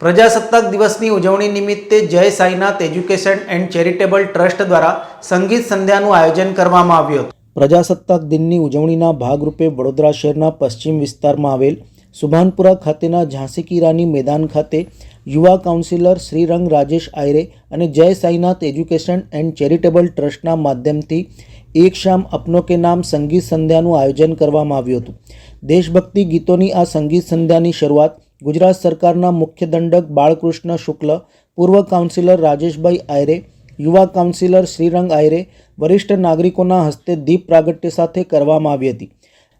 પ્રજાસત્તાક દિવસની ઉજવણી નિમિત્તે Jai Sainath education and charitable trust દ્વારા સંગીત સંધ્યાનું આયોજન કરવામાં આવ્યું હતું. પ્રજાસત્તાક દિનની ઉજવણીના ભાગરૂપે વડોદરા શહેરના પશ્ચિમ વિસ્તારમાં આવેલ સુભાનપુરા ખાતેના ઝાંસી કી રાની મેદાન ખાતે યુવા કાઉન્સિલર શ્રીરંગ રાજેશ આયરે અને જય સાઈનાથ એજ્યુકેશન એન્ડ ચેરિટેબલ ટ્રસ્ટના માધ્યમથી એક શામ અપનો કે નામ સંગીત સંધ્યાનું આયોજન કરવામાં આવ્યું હતું. દેશભક્તિ ગીતોની આ સંગીત સંધ્યાની શરૂઆત ગુજરાત સરકારના મુખ્ય દંડક બાળકૃષ્ણ શુક્લ, પૂર્વ કાઉન્સિલર રાજેશભાઈ આયરે, યુવા કાઉન્સિલર શ્રીરંગ આયરે, વરિષ્ઠ નાગરિકોના હસ્તે દીપ પ્રાગટ્ય સાથે કરવામાં આવી હતી.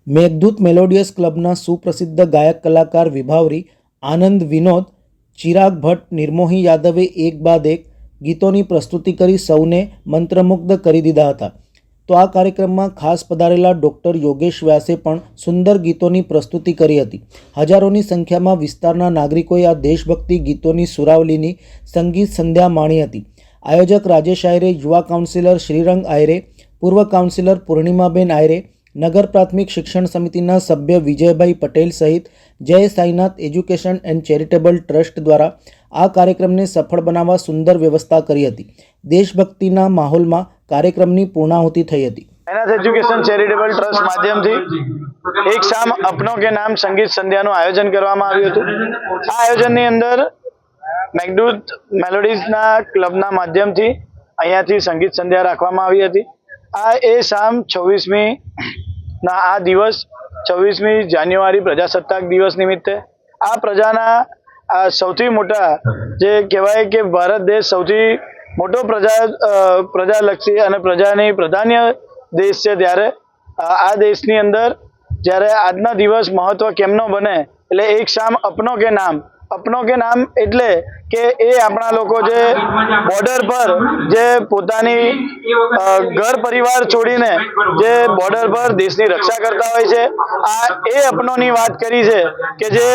મેઘદૂત મેલોડિયસ ક્લબના સુપ્રસિદ્ધ ગાયક કલાકાર વિભાવરી, આનંદ વિનોદ, ચિરાગ ભટ્ટ, નિર્મોહી યાદવે એક બાદ એક ગીતોની પ્રસ્તુતિ કરી સૌને મંત્રમુગ્ધ કરી દીધા હતા. તો આ કાર્યક્રમમાં ખાસ પધારેલા ડૉક્ટર યોગેશ વ્યાસે પણ સુંદર ગીતોની પ્રસ્તુતિ કરી હતી. હજારોની સંખ્યામાં વિસ્તારના નાગરિકોએ આ દેશભક્તિ ગીતોની સુરાવલીની સંગીત સંધ્યા માણી હતી. આયોજક રાજેશ આયરે, યુવા કાઉન્સિલર શ્રીરંગ આયરે, પૂર્વ કાઉન્સિલર પૂર્ણિમાબેન આયરે નગર પ્રાથમિક શિક્ષણ સમિતિના સભ્ય વિજયભાઈ પટેલ સહિત Jai Sainath education and charitable trust દ્વારા આ કાર્યક્રમને સફળ બનાવવા સુંદર વ્યવસ્થા કરી હતી. દેશભક્તિના માહોલમાં કાર્યક્રમની પૂર્ણાહુતિ થઈ હતી. સાઈનાથ એજ્યુકેશન ચેરિટેબલ ટ્રસ્ટ માધ્યમથી એક શામ અપનો કે નામ સંગીત સંધ્યાનું આયોજન કરવામાં આવ્યું હતું. આ આયોજનની અંદર મેઘદૂત મેલોડીઝના ક્લબના માધ્યમથી અહીંયાથી સંગીત સંધ્યા રાખવામાં આવી હતી. આ એ શામ છવ્વીસમી ના, આ દિવસ છવ્વીસમી જાન્યુઆરી પ્રજાસત્તાક દિવસ નિમિત્તે. આ પ્રજાના, આ સૌથી મોટા જે કહેવાય કે ભારત દેશ સૌથી મોટો પ્રજા પ્રજાલક્ષી અને પ્રજાની પ્રધાન્ય દેશ છે ત્યારે આ દેશની અંદર જ્યારે આજના દિવસ મહત્વ કેમનો બને, એટલે એક શામ અપનો કે નામ અપનો કે નામ એટલે કે એ આપણા લોકો જે બોર્ડર પર જે પોતાની ઘર પરિવાર છોડીને જે બોર્ડર પર દેશની રક્ષા કરતા હોય છે, આ એ અપનોની વાત કરી છે કે જે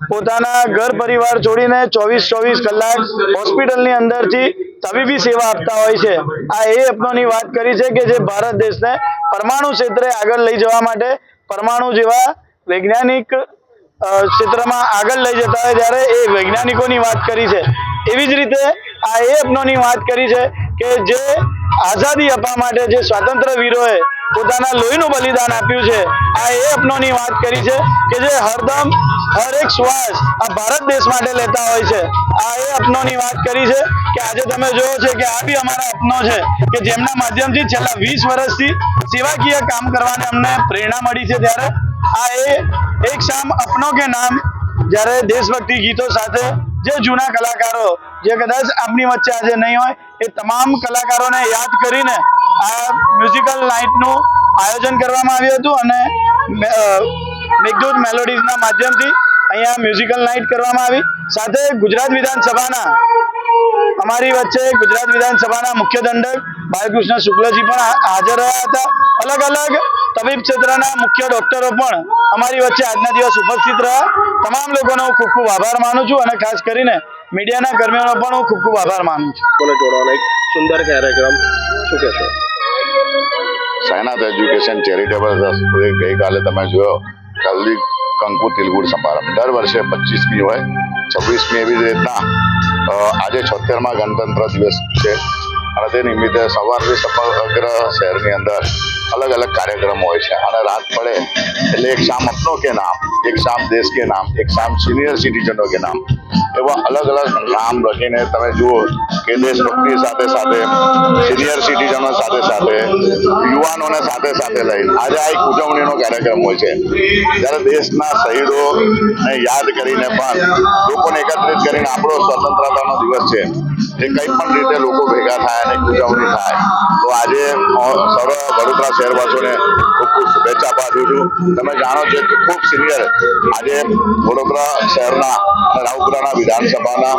પોતાના ઘર પરિવાર છોડીને ચોવીસ ચોવીસ કલાક હોસ્પિટલની અંદરથી તબીબી સેવા આપતા હોય છે. આ એ અપનોની વાત કરી છે કે જે ભારત દેશને પરમાણુ ક્ષેત્રે આગળ લઈ જવા માટે પરમાણુ જેવા વૈજ્ઞાનિક ક્ષેત્રમાં આગળ લઈ જતા હોય ત્યારે એ વૈજ્ઞાનિકોની વાત કરી છે. એવી જ રીતે આ એ અપનોની વાત કરી છે કે જે આઝાદી આપવા માટે જે સ્વાતંત્ર્ય વીરોએ પોતાના લોહીનું બલિદાન આપ્યું છે, આ એ અપનોની વાત કરી છે કે જે હરદમ હર એક શ્વાસ આ ભારત દેશ માટે લેતા હોય છે. આ એ અપનોની વાત કરી છે કે આજે તમે જોયો છે કે આ બી અમારા અપનો છે કે જેમના માધ્યમથી છેલ્લા વીસ વર્ષથી સેવાકીય કામ કરવાની અમને પ્રેરણા મળી છે ત્યારે આ એ એક શામ અપનો કે નામ, જ્યારે દેશભક્તિ ગીતો સાથે જે જૂના કલાકારો, જે કદાચ આપની વચ્ચે આજે નહીં હોય, એ તમામ કલાકારોને યાદ કરીને આ મ્યુઝિકલ નાઇટનું આયોજન કરવામાં આવ્યું હતું અને મેઘદૂત મેલોડીઝના માધ્યમથી અહીંયા મ્યુઝિકલ નાઇટ કરવામાં આવી. સાથે ગુજરાત વિધાનસભાના, અમારી વચ્ચે ગુજરાત વિધાનસભાના મુખ્ય દંડક બાલકૃષ્ણ શુક્લજી પણ હાજર રહ્યા હતા. અલગ અલગ તબીબ ક્ષેત્રના મુખ્ય ડોક્ટરો પણ અમારી વચ્ચે આજના દિવસ ઉપસ્થિત રહ્યા. તમામ લોકોનો હું ખૂબ ખૂબ આભાર માનું છું અને ખાસ કરીને મીડિયાના કર્મીઓનો પણ હું ખૂબ ખૂબ આભાર માનું છું. લોકોને જોડવાનો એક સુંદર કાર્યક્રમ. શું કહેશો? સાયનાથ એજ્યુકેશન ચેરિટેબલ ટ્રસ્ટ ગઈકાલે તમે જોયો કલ્દી કંકુ તિલગુડ સમારંભ દર વર્ષે પચીસમી હોય છવ્વીસમી એવી રીતના આજે છોતેરમાં ગણતંત્ર દિવસ છે. અને તે નિમિત્તે સવારથી સમગ્ર શહેરની અંદર અલગ અલગ કાર્યક્રમો હોય છે. અને રાત પડે એટલે એક શામ અપનો કે નામ, એક શામ દેશ કે નામ, એક શામ સિનિયર સિટીઝનો કે નામ, એવા અલગ અલગ નામ લખીને તમે જુઓ કે દેશભક્તિ સાથે સાથે સિનિયર સિટીઝનો સાથે સાથે, યુવાનોને સાથે સાથે લઈ આજે આ એક ઉજવણીનો કાર્યક્રમ હોય છે. જ્યારે દેશના શહીદોને યાદ કરીને પણ લોકોને એકત્રિત કરીને આપણો સ્વતંત્રતાનો દિવસ છે. એ કંઈ પણ રીતે લોકો ભેગા થાય અને ઉજવણી થાય. તો આજે સર્વ વડોદરા શહેરવાસીઓને ખૂબ ખૂબ શુભેચ્છા પાઠવું છું. તમે જાણો છો કે ખૂબ સિનિયર આજે વડોદરા શહેરના અને રાવપુરાના વિધાનસભાના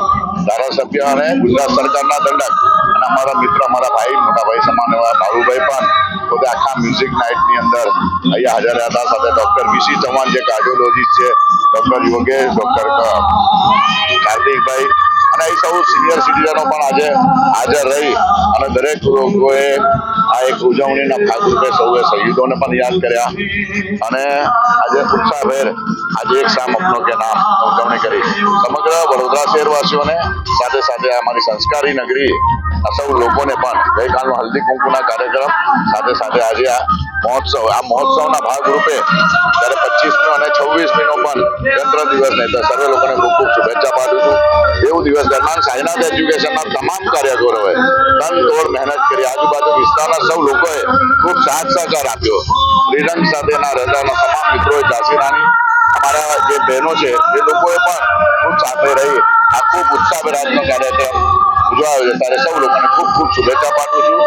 ધારાસભ્ય અને ગુજરાત સરકારના દંડક અને અમારા મિત્ર, અમારા ભાઈ, મોટા ભાઈ સમાન એવા બાબુભાઈ પણ પોતે આખા મ્યુઝિક નાઇટની અંદર અહીંયા હાજર રહ્યા હતા. સાથે ડોક્ટર વીસી ચૌહાણ, જે કાર્ડિયોલોજીસ્ટ છે, ડોક્ટર યોગેશ, ડૉક્ટર કાર્તિકભાઈ એ સૌ સિનિયર સિટીઝનો પણ આજે હાજર રહી અને દરેક લોકોએ આ એક ઉજવણીના ભાગરૂપે સૌએ શહીદોને પણ યાદ કર્યા અને આજે ઉત્સાહભેર આજે એક શામ અપનો કે નામ ઉજવણી કરી. સમગ્ર વડોદરા શહેરવાસીઓને સાથે સાથે અમારી સંસ્કારી નગરી આ સૌ લોકોને પણ ગઈકાલનો હલ્દી કુંકુના કાર્યક્રમ સાથે સાથે આજે આ મહોત્સવ આ મહોત્સવના ભાગરૂપે જ્યારે પચીસમી અને છવ્વીસમીનો પણ ગણતંત્ર દિવસ નહીં, તો સર્વે લોકોને ખૂબ ખૂબ શુભેચ્છા પાઠવું છું. એવું દિવસ દરમિયાન સાઈનાથ એજ્યુકેશનના તમામ કાર્યકરોએ તનતોડ મહેનત કરી આજુબાજુ વિસ્તારના સૌ લોકોએ ખૂબ સાથ સહકાર આપ્યો. શ્રીરંગ સાથેના રહેતાના તમામ મિત્રોએ ઝાંસી રાણી અમારા જે બહેનો છે, એ લોકોએ પણ ખૂબ સાથે રહી આ ખૂબ ઉત્સાહભેર આજનો કાર્યક્રમ ઉજવાયો છે. ત્યારે સૌ લોકોને ખૂબ ખૂબ શુભેચ્છા પાઠવું છું.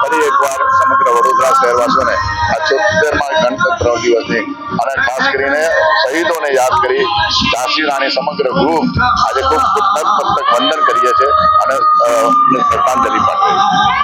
ફરી એકવાર સમગ્ર વડોદરા શહેરવાસીઓને આ છોતેરમા ગણતંત્ર દિવસની અને ખાસ કરીને શહીદોને યાદ કરી ઝાંસી રાણી સમગ્ર ગ્રુપ આજે ખૂબ નતમસ્તક વંદન કરીએ છીએ અને શ્રદ્ધાંજલિ પાઠવીએ